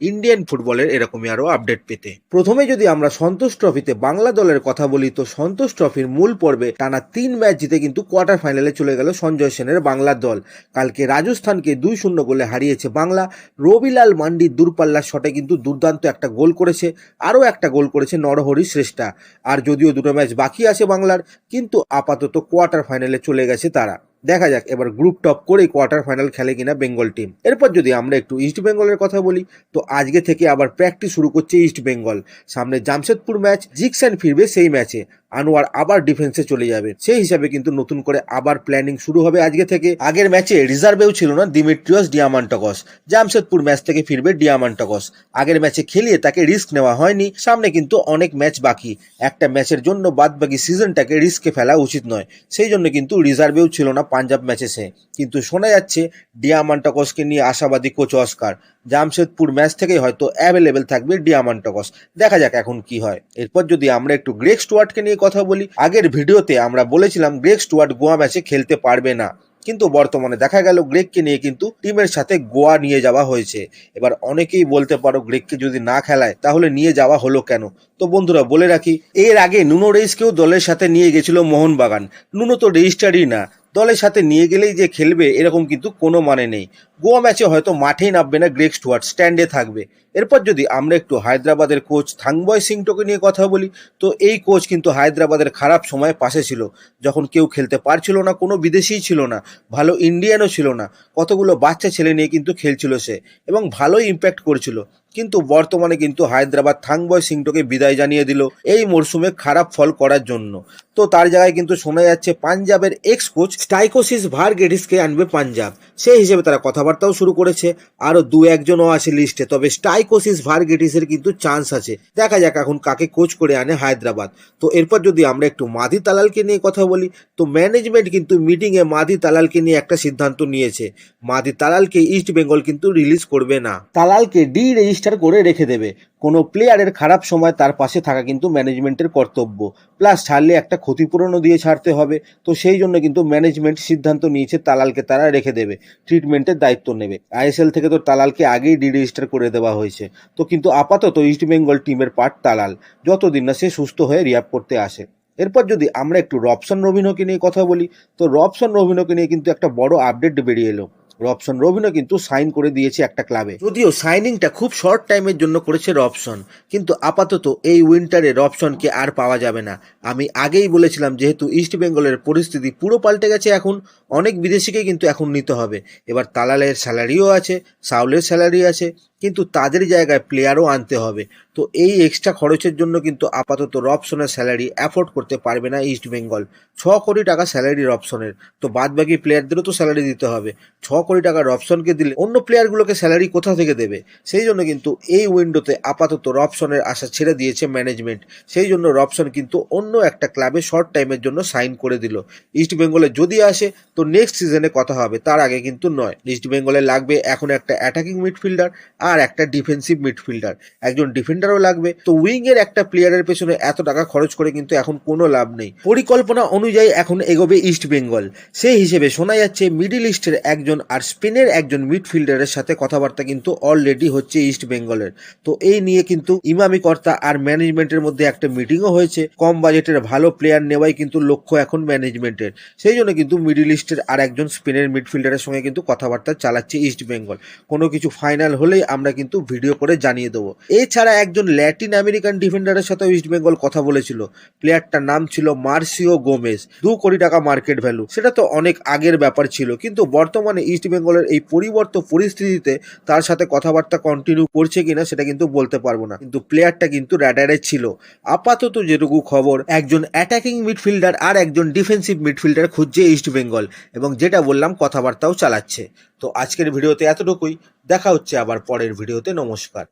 Indian ফুটবলের এরকমই আরও আপডেট পেতে। প্রথমে যদি আমরা সন্তোষ ট্রফিতে বাংলা দলের কথা বলি, তো সন্তোষ ট্রফির মূল পর্বে টানা তিন ম্যাচ জিতে কিন্তু কোয়ার্টার ফাইনালে চলে গেল সঞ্জয় সেনের বাংলার দল। কালকে রাজস্থানকে দুই শূন্য গোলে হারিয়েছে বাংলা। রবিলাল মান্ডির দূরপাল্লার শটে কিন্তু দুর্দান্ত একটা গোল করেছে, আরও একটা গোল করেছে নরহরি শ্রেষ্ঠা। আর যদিও দুটো ম্যাচ বাকি আছে বাংলার, কিন্তু আপাতত কোয়ার্টার ফাইনালে চলে গেছে তারা। দেখা যাক এবার গ্রুপ টপ করেই কোয়ার্টার ফাইনাল খেলে কিনা বেঙ্গল টিম এরপর যদি আমরা একটু ইস্ট বেঙ্গলের কথা বলি, তো আজকে থেকে আবার প্র্যাকটিস শুরু করছে ইস্ট বেঙ্গল সামনে জামশেদপুর ম্যাচ জিকসান ফিরবে সেই ম্যাচে আনোয়ার আবার ডিফেন্সে চলে যাবে। সেই হিসাবে কিন্তু নতুন করে আবার প্ল্যানিং শুরু হবে আজকে থেকে। আগের ম্যাচে রিজার্ভেও ছিল না দিমিট্রিয়স ডিয়ামান্টকস জামশেদপুর ম্যাচ থেকে ফিরবে ডিয়ামান্টকস আগের ম্যাচে খেলিয়ে তাকে রিস্ক নেওয়া হয়নি। সামনে কিন্তু অনেক ম্যাচ বাকি। একটা ম্যাচের জন্য বাদবাকি সিজনটাকে রিস্কে ফেলা উচিত নয়। সেই জন্য কিন্তু রিজার্ভেও ছিল না পাঞ্জাব ম্যাচে সে কিন্তু শোনা যাচ্ছে ডিয়ামান্টকসকে নিয়ে আশাবাদী কোচ অস্কার। জামশেদপুর ম্যাচ থেকেই হয়তো অ্যাভেলেবেল থাকবে ডিয়ামান্টকস দেখা যাক এখন কি হয়। এরপর যদি আমরা একটু গ্রেক স্টুয়ার্টকে নিয়ে কথা বলি, আগের ভিডিওতে আমরা বলেছিলাম গ্রেক স্টুয়ার্ট গোয়া ম্যাচে খেলতে পারবে না। কিন্তু বর্তমানে দেখা গেল গ্রেককে নিয়ে কিন্তু টিমের সাথে গোয়া নিয়ে যাওয়া হয়েছে। এবার অনেকেই বলতে পারো গ্রেককে যদি না খেলায়, তাহলে নিয়ে যাওয়া হলো কেন? তো বন্ধুরা, বলে রাখি, এর আগে নুনো রেইসকেও দলের সাথে নিয়ে গেছিল মোহনবাগান। নুনো তো রেজিস্টারই না। দলের সাথে নিয়ে গেলেই যে খেলবে, এরকম কিন্তু কোনো মানে নেই। গোয়া ম্যাচে হয়তো মাঠেই নামবে না গ্রেক স্টুয়ার্ট, স্ট্যান্ডে থাকবে। এরপর যদি আমরা একটু হায়দ্রাবাদের কোচ থাংবয় সিংটোকে নিয়ে কথা বলি, তো এই কোচ কিন্তু হায়দ্রাবাদের খারাপ সময়ে পাশে ছিল। যখন কেউ খেলতে পারছিল না, কোনো বিদেশিই ছিল না, ভালো ইন্ডিয়ানও ছিল না। কতগুলো বাচ্চা ছেলে নিয়ে কিন্তু খেলছিল সে, এবং ভালোই ইম্প্যাক্ট করছিল। কিন্তু বর্তমানে কিন্তু হায়দ্রাবাদ থাংবয় সিংটোকে বিদায় জানিয়ে দিল এই মরশুমে খারাপ ফল করার জন্য। তো তার জায়গায় কিন্তু শোনা যাচ্ছে পাঞ্জাবের এক্স কোচ স্টাইকোসিস ভার্গেটিসকে আনবে পাঞ্জাব। সেই হিসেবে তারা কথাবার্তাও শুরু করেছে, আরও দু একজনও আছে লিস্টে তবে স্টাইকোসিস ভার্গেটিসের কিন্তু চান্স আছে। দেখা যাক এখন কাকে কোচ করে আনে হায়দ্রাবাদ। তো এরপর যদি আমরা একটু মাদি তালালকে নিয়ে কথা বলি, তো ম্যানেজমেন্ট কিন্তু মিটিংয়ে মাদি তালালকে নিয়ে একটা সিদ্ধান্ত নিয়েছে। মাদি তালালকে ইস্ট বেঙ্গল কিন্তু রিলিজ করবে না। তালালকে ডি রেজিস্টার করে রেখে দেবে। কোনো প্লেয়ারের খারাপ সময় তার পাশে থাকা কিন্তু ম্যানেজমেন্টের কর্তব্য। প্লাস ছাড়লে একটা ক্ষতিপূরণও দিয়ে ছাড়তে হবে। তো সেই জন্য কিন্তু ম্যানেজমেন্ট সিদ্ধান্ত নিয়েছে তালালকে তারা রেখে দেবে। ট্রিটমেন্টের দায়িত্ব নেবে। আইএসএল থেকে তো তালালকে আগেই ডি রেজিস্টার করে দেওয়া হয়েছে। তো কিন্তু আপাতত ইস্ট বেঙ্গল টিমের পার্ট তালাল। যতদিন না সে সুস্থ হয়ে রিয়াপ করতে আসে। এরপর যদি আমরা একটু রবসন রবিনোকে নিয়ে কথা বলি, তো রবসন রবিনোকে নিয়ে কিন্তু একটা বড় আপডেট বেরিয়ে এলো। রবসন রবিনও কিন্তু সাইন করে দিয়েছে একটা ক্লাবে যদিও সাইনিংটা খুব শর্ট টাইমের জন্য করেছে রবসন কিন্তু আপাতত এই উইন্টারে রবসনকে আর পাওয়া যাবে না। আমি আগেই বলেছিলাম, যেহেতু ইস্ট বেঙ্গলের পরিস্থিতি পুরো পাল্টে গেছে এখন, অনেক বিদেশিকে কিন্তু এখন নিতে হবে। এবার তালালের স্যালারিও আছে সাউলের স্যালারি আছে কিন্তু তাদের জায়গায় প্লেয়ারও আনতে হবে। তো এই এক্সট্রা খরচের জন্য কিন্তু আপাতত রবসনের স্যালারি অ্যাফোর্ড করতে পারবে না ইস্ট বেঙ্গল ছ কোটি টাকা স্যালারি রবসনের তো বাদ বাকি প্লেয়ারদেরও তো স্যালারি দিতে হবে। ছ কোটি টাকা রবসনকে দিলে অন্য প্লেয়ারগুলোকে স্যালারি কোথা থেকে দেবে? সেই জন্য কিন্তু এই উইন্ডোতে আপাতত রবসনের আশা ছেড়ে দিয়েছে ম্যানেজমেন্ট সেই জন্য রবসন কিন্তু অন্য একটা ক্লাবে শর্ট টাইমের জন্য সাইন করে দিল। ইস্ট বেঙ্গলে যদি আসে, তো নেক্সট সিজনে কথা হবে। তার আগে কিন্তু নয়। ইস্ট বেঙ্গলে লাগবে এখন একটা অ্যাটাকিং মিডফিল্ডার আর একটা ডিফেন্সিভ মিডফিল্ডার একজন ডিফেন্ডারও লাগবে। তো উইং এর একটা প্লেয়ারের পেছনে এত টাকা খরচ করে কিন্তু এখন কোনো লাভ নেই। পরিকল্পনা অনুযায়ী এখন এগোবে ইস্ট বেঙ্গল সেই হিসেবে শোনা যাচ্ছে মিডিল ইস্টের একজন আর স্পেনের একজন মিডফিল্ডারের সাথে কথাবার্তা কিন্তু অলরেডি হচ্ছে ইস্ট বেঙ্গলের তো এই নিয়ে কিন্তু ইমামি কর্তা আর ম্যানেজমেন্টের মধ্যে একটা মিটিংও হয়েছে। কম বাজেটের ভালো প্লেয়ার নেওয়াই কিন্তু লক্ষ্য এখন ম্যানেজমেন্টের সেই জন্য কিন্তু মিডিল ইস্টের আর একজন স্পেনের মিডফিল্ডারের সঙ্গে কিন্তু কথাবার্তা চালাচ্ছে ইস্ট বেঙ্গল কোনো কিছু ফাইনাল হলেই আমরা কিন্তু ভিডিও করে জানিয়ে দেবো। এছাড়া একজন ল্যাটিন আমেরিকান ডিফেন্ডারের সাথে ইস্ট বেঙ্গল কথা বলেছিল। প্লেয়ারটার নাম ছিল মার্সিও গোমেজ দু কোটি টাকা মার্কেট ভ্যালু সেটা তো অনেক আগের ব্যাপার ছিল। কিন্তু বর্তমানে ইস্ট বেঙ্গলের এই পরিবর্ত পরিস্থিতিতে তার সাথে কথাবার্তা কন্টিনিউ করছে কিনা সেটা কিন্তু বলতে পারব না। কিন্তু প্লেয়ারটা কিন্তু র্যাডারে ছিল। আপাতত যেটুকু খবর, একজন অ্যাটাকিং মিডফিল্ডার আর একজন ডিফেন্সিভ মিডফিল্ডার খুঁজছে ইস্ট বেঙ্গল এবং যেটা বললাম, কথাবার্তাও চালাচ্ছে। তো আজকের ভিডিওতে এতটুকুই। দেখা হচ্ছে আবার পরের ভিডিওতে। নমস্কার।